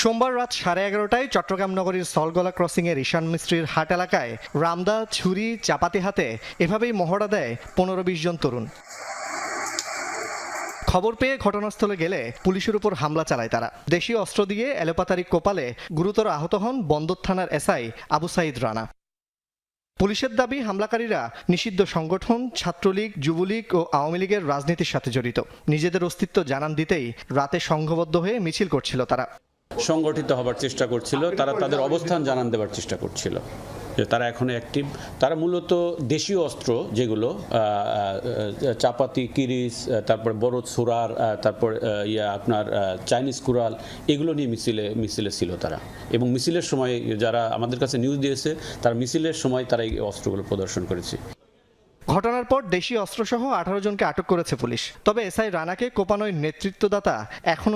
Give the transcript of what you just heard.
সোমবার রাত সাড়ে এগারোটায় চট্টগ্রাম নগরীর সলগলা ক্রসিংয়ের ঈশান মিস্ত্রির হাট এলাকায় রামদা, ছুরি, চাপাতি হাতে এভাবেই মহড়া দেয় পনেরো বিশ জন তরুণ। খবর পেয়ে ঘটনাস্থলে গেলে পুলিশের উপর হামলা চালায় তারা। দেশীয় অস্ত্র দিয়ে এলোপাতারি কোপালে গুরুতর আহত হন বন্দর থানার এসআই আবু সাইদ রানা। পুলিশের দাবি, হামলাকারীরা নিষিদ্ধ সংগঠন, ছাত্রলীগ, যুবলীগ ও আওয়ামী লীগের রাজনীতির সাথে জড়িত। নিজেদের অস্তিত্ব জানান দিতেই রাতে সংঘবদ্ধ হয়ে মিছিল করছিল তারা। সংগঠিত হবার চেষ্টা করছিল তারা তাদের অবস্থান জানান দেওয়ার চেষ্টা করছিল যে তারা এখনও অ্যাক্টিভ তারা মূলত দেশীয় অস্ত্র যেগুলো চাপাতি কিরিস তারপর বড় সুরার তারপর ইয়া আপনার চাইনিজ কুরাল এগুলো নিয়ে মিছিলে মিছিলে ছিল তারা। এবং মিছিলের সময় যারা আমাদের কাছে নিউজ দিয়েছে তারা মিছিলের সময় তারা এই অস্ত্রগুলো প্রদর্শন করেছে। ঘটনার পর দেশীয় অস্ত্রসহ আঠারো জনকে আটক করেছে পুলিশ। তবে এসআই রানাকে কোপানোর নেতৃত্বদাতা এখনও